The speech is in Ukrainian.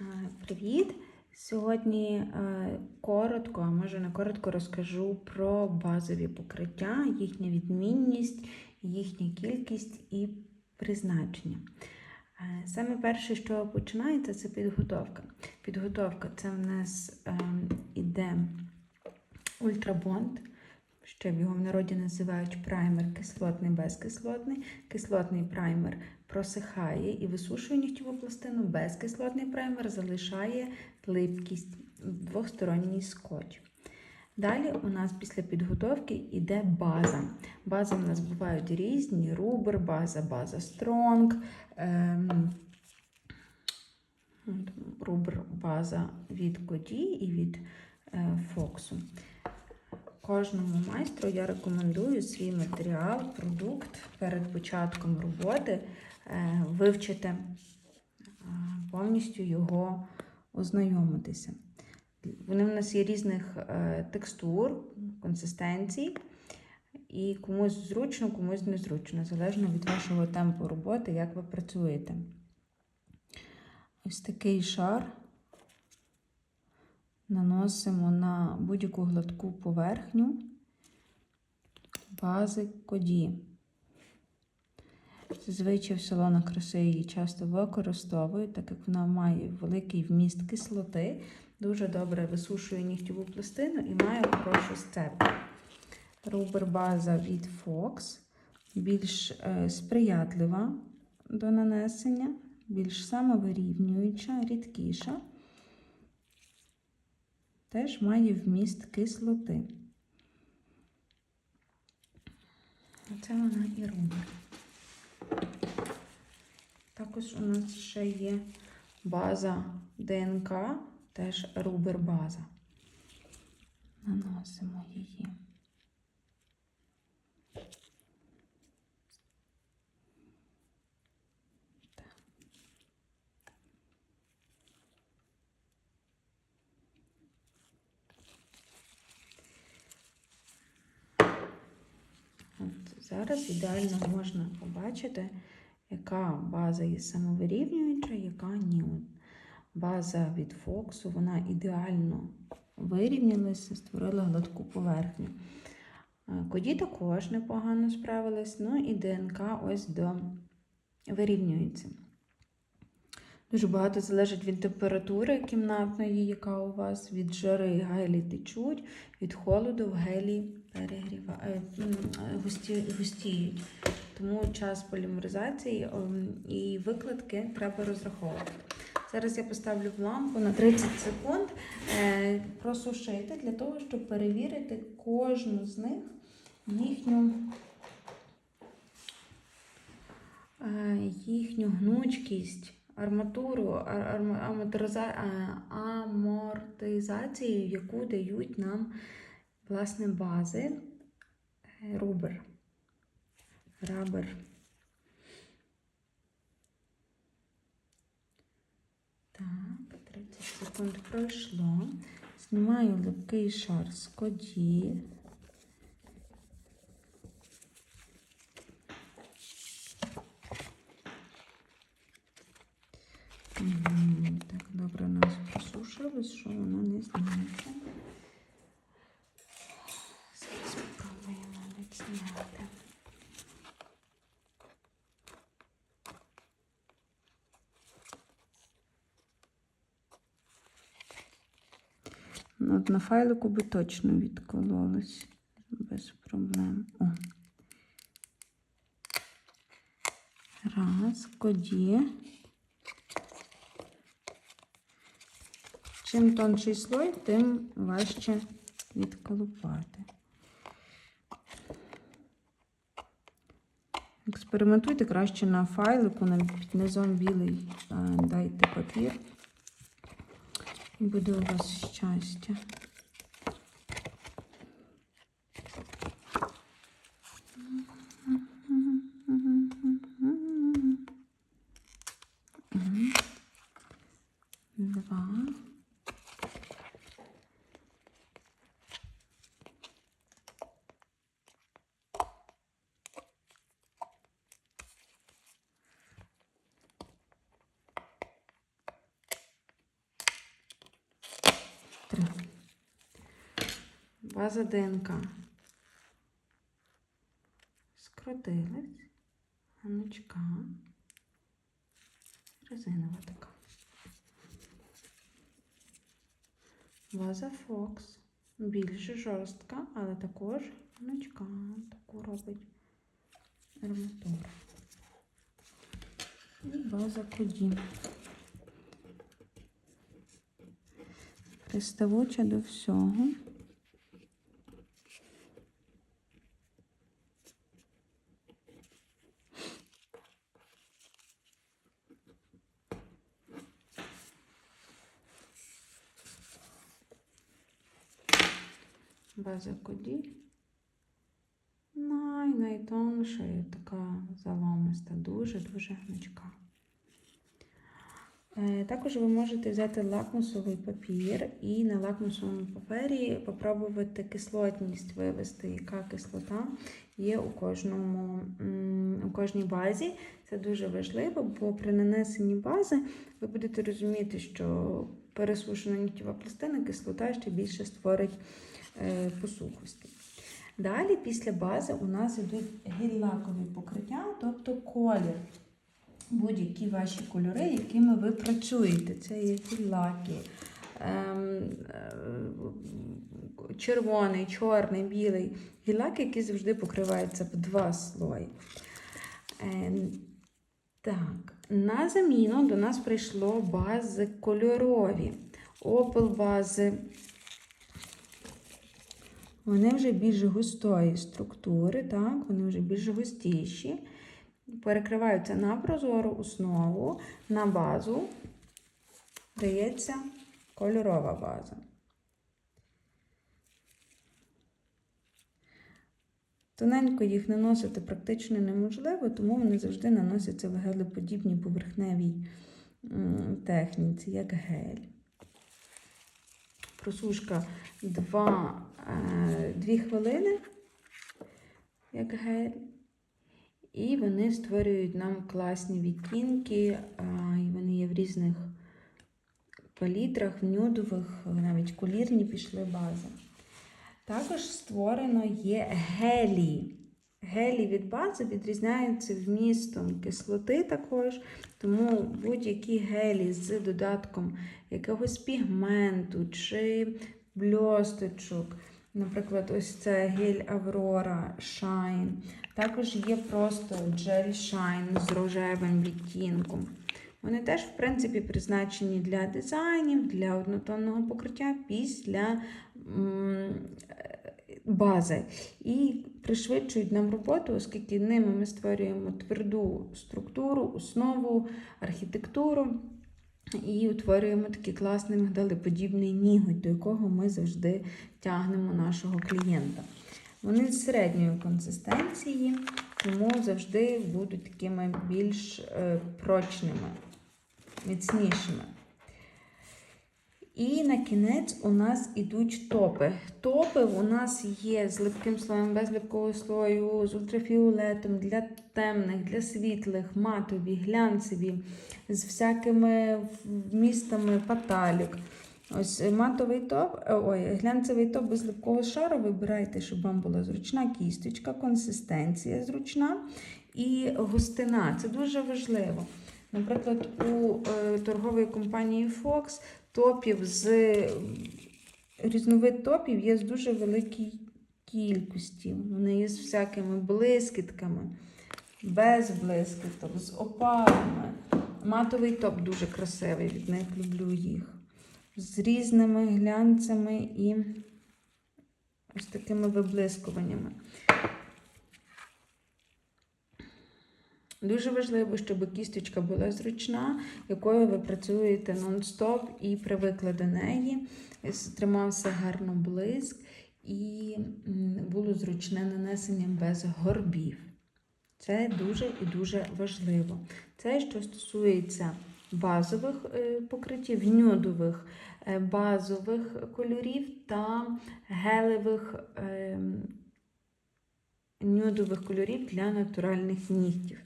Е, Привіт! Сьогодні е, коротко, а може не коротко розкажу про базові покриття, їхня відмінність, їхня кількість і призначення. Е, Саме перше, що починається, це підготовка. Підготовка це в нас е, іде ультрабонд, ще в його в народі називають праймер кислотний, безкислотний. Кислотний праймер просихає і висушує нігтєву пластину, безкислотний праймер залишає липкість, двосторонній скотч. Далі у нас після підготовки йде база. Бази у нас бувають різні: рубер, база, база стронг, ем, рубер база від Коді і від е, Фоксу. Кожному майстру я рекомендую свій матеріал, продукт перед початком роботи е, вивчити, е, повністю його ознайомитися. Вони в нас є різних е, текстур, консистенцій, і комусь зручно, комусь незручно, залежно від вашого темпу роботи, як ви працюєте. Ось такий шар наносимо на будь-яку гладку поверхню бази коді. Зазвичай в салонах краси її часто використовують, так як вона має великий вміст кислоти, дуже добре висушує нігтєву пластину і має хорошу сцепку. Рубер база від Fox більш е, сприятлива до нанесення, більш самовирівнююча, рідкіша теж має вміст кислоти. Оце вона і робить. Також у нас ще є база ДНК, теж рубер база. Наносимо її. От зараз ідеально можна побачити, яка база є самовирівнююча, яка ні. База від Фоксу, вона ідеально вирівнялася, створила гладку поверхню. Е, Коді також непогано справилась, ну і ДНК ось до вирівнюється. Дуже багато залежить від температури кімнатної, яка у вас, від жари гелі течуть, від холоду в гелі перегріва... е, густіють. Тому час полімеризації і викладки треба розраховувати. Зараз я поставлю в лампу на 30 секунд е, просушити для того, щоб перевірити кожну з них їхню, е, їхню гнучкість арматуру, амортизацію, яку дають нам власне бази е, рубер. Рабер. Так, 30 секунд пройшло. Знімаю липкий шар з коді. Так, добре нас просушилось, що воно не зніметься. Зараз спробуємо відзняти. Ну, От на файлику би точно відкололось без проблем. О. Раз, коді. Чим тонший слой, тим важче відколупати. Експериментуйте краще на файлику, на під низом білий е, дайте папір. І буде у вас щастя. Мгм. Два. База ДНК. Скрутилась. Ганочка. Резинова така. База Фокс. Більш жорстка, але також гнучка. Таку робить арматура. І база Куді. Приставуча до всього. База Куді. Най, найтонша і така заломиста, дуже-дуже гнучка. Е, Також ви можете взяти лакмусовий папір і на лакмусовому папері попробувати кислотність вивести, яка кислота є у кожному у кожній базі. Це дуже важливо, бо при нанесенні бази ви будете розуміти, що пересушена нігтєва пластина кислота ще більше створить е, посухості. Далі, після бази, у нас йдуть гель-лакові покриття, тобто колір будь-які ваші кольори, якими ви працюєте. Це є лаки, ем, е, червоний, чорний, білий. Гілаки, які завжди покриваються в два слої. Так, на заміну до нас прийшло бази кольорові. Опел бази. Вони вже більш густої структури, так, вони вже більш густіші перекриваються на прозору основу, на базу дається кольорова база. Тоненько їх наносити практично неможливо, тому вони завжди наносяться в гелеподібній поверхневій техніці, як гель. Просушка 2, 2 хвилини, як гель. І вони створюють нам класні відтінки, і вони є в різних палітрах, в нюдових, навіть колірні пішли бази. Також створено є гелі. Гелі від бази відрізняються вмістом кислоти також, тому будь-які гелі з додатком якогось пігменту чи бльосточок. Наприклад, ось це гель Аврора Shine. Також є просто джель Shine з рожевим відтінком. Вони теж, в принципі, призначені для дизайнів, для однотонного покриття після бази. І пришвидшують нам роботу, оскільки ними ми створюємо тверду структуру, основу, архітектуру. І утворюємо такий класний мигдалеподібний ніготь, до якого ми завжди тягнемо нашого клієнта. Вони з середньої консистенції, тому завжди будуть такими більш е, прочними, міцнішими. І на кінець у нас ідуть топи. Топи у нас є з липким слоєм, без липкого слою, з ультрафіолетом для темних, для світлих, матові, глянцеві, з всякими вмістами паталік. Ось матовий топ, ой, глянцевий топ без липкого шару. Вибирайте, щоб вам була зручна кісточка, консистенція зручна і густина. Це дуже важливо. Наприклад, у е, торгової компанії Fox топів з різновид топів є з дуже великій кількості. Вони є з всякими блискітками, без блискіток, з опалами. Матовий топ дуже красивий, від них люблю їх. З різними глянцями і ось такими виблискуваннями. Дуже важливо, щоб кісточка була зручна, якою ви працюєте нон-стоп і привикли до неї. Тримався гарно блиск і було зручне нанесення без горбів. Це дуже і дуже важливо. Це, що стосується базових покриттів, нюдових базових кольорів та гелевих нюдових кольорів для натуральних нігтів.